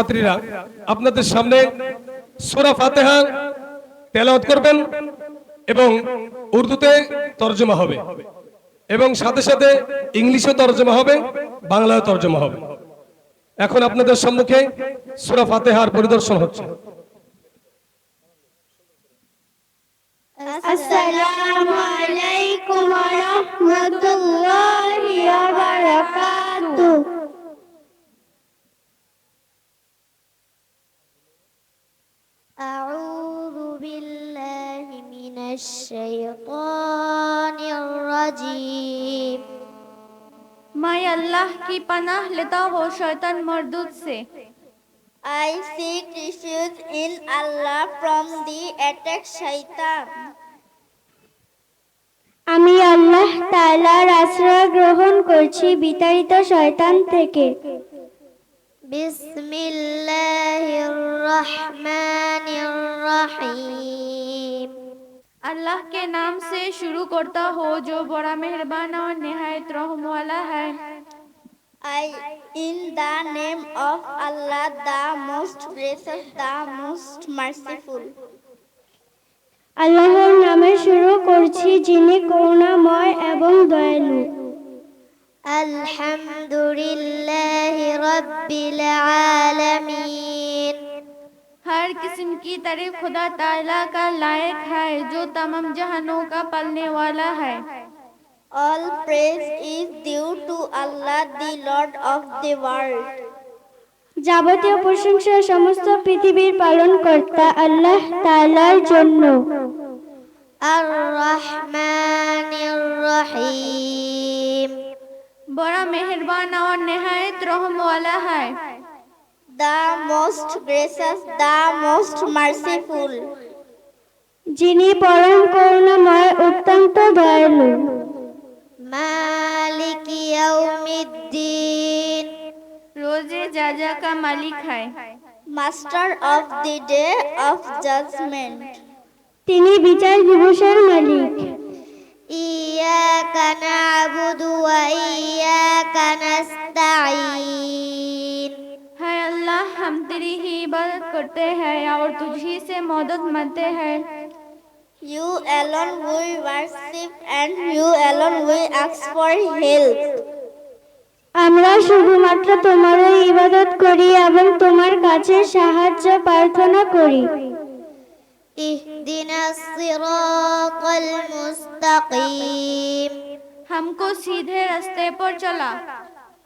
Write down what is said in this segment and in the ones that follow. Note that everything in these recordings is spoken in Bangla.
ছাত্রীরা, আপনাদের সামনে সোরা ফাতেহা তেলাওত করবেন এবং উর্দুতে তর্জমা হবে এবং সাথে সাথে ইংলিশে তর্জমা হবে বাংলায় তর্জমা হবে। এখন আপনাদের সম্মুখে সোরা ফাতেহার পরিদর্শন হচ্ছে। আসসালামু আলাইকুম ওয়া মাই আল্লাহ কি লেতা শয়তান মরদুদ সে? I seek refuge in Allah from the attack Shaitan. আমি আল্লাহ তালার আশ্রয় গ্রহণ করছি বিতাড়িত শয়তান থেকে। বিসমিল্লাহির রহমানির রহিম। अल्लाह के नाम से शुरू करता हो जो बड़ा मेहरबान और नहायत रहम वाला है I in the name of Allah the most gracious the most merciful আল্লাহর নামে শুরু করছি যিনি করুণাময় এবং দয়ালু আলহামদুলিল্লাহি রাব্বিল আলামিন किस्म की तारीफ खुदा ताला का लायक है जो तमाम जहानों का पलने वाला है All praise is due to Allah, the Lord of the world. যাবতীয় প্রশংসা সমস্ত পৃথিবীর পালন কর্তা আল্লাহ তাআলার জন্য আর রহমানির রহিম বড় মেহেরবান ও নেহায়েত রহমওয়ালা হয় the most gracious the most merciful যিনি পরম করুণাময় অত্যন্ত দয়ালু। মালিক ইয়াউমিদ্দিন। রোজে যা যা মালিক হয়। Master of the day of judgment. তিনি বিচার দিবসের মালিক। ইয়া तेरी ही इबादत करते हैं और तुझी से मदद मांगते हैं You alone we worship and you alone we ask for help. আমরা শুধুমাত্র তোমারই ইবাদত করি এবং তোমার কাছে সাহায্য প্রার্থনা করি اهدنا الصراط المستقيم हमको सीधे रास्ते पर चला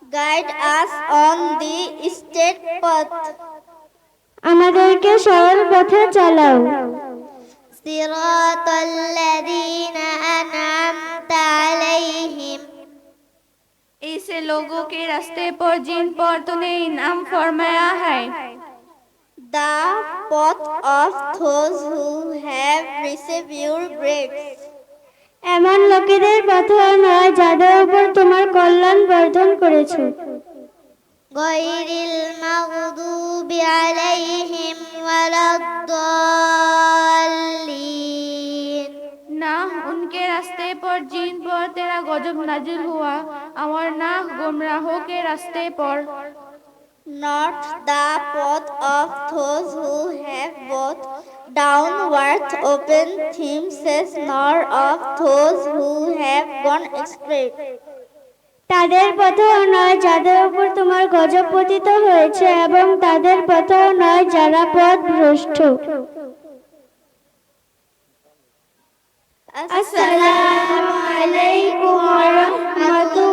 Guide us on the straight path. আমাদেরকে সরল পথে চালাও صراط الذين أنعمت عليهم ऐसे लोगों के रास्ते पर जिन पर तूने इनाम फरमाया है The path of those who have received your grace. এমন লোকেদের পথ নয় যাদের উপর তোমার কল্যাণ বর্ধন করেছো غير المغضوب عليهم ولا الضالين ना उनके रास्ते पर जिन पर तेरा गजब नाजिल हुआ और ना गुमराहों के रास्ते पर Not the path of those who have both downward open themes, nor of those who have gone astray. তাদের পথেও নয়, যাদের উপর তোমার গজব পতিত হয়েছে এবং তাদের পথেও নয়, যারা পথ ভ্রষ্ট। আসসালামু আলাইকুম ওয়া রাহমাতুল্লাহি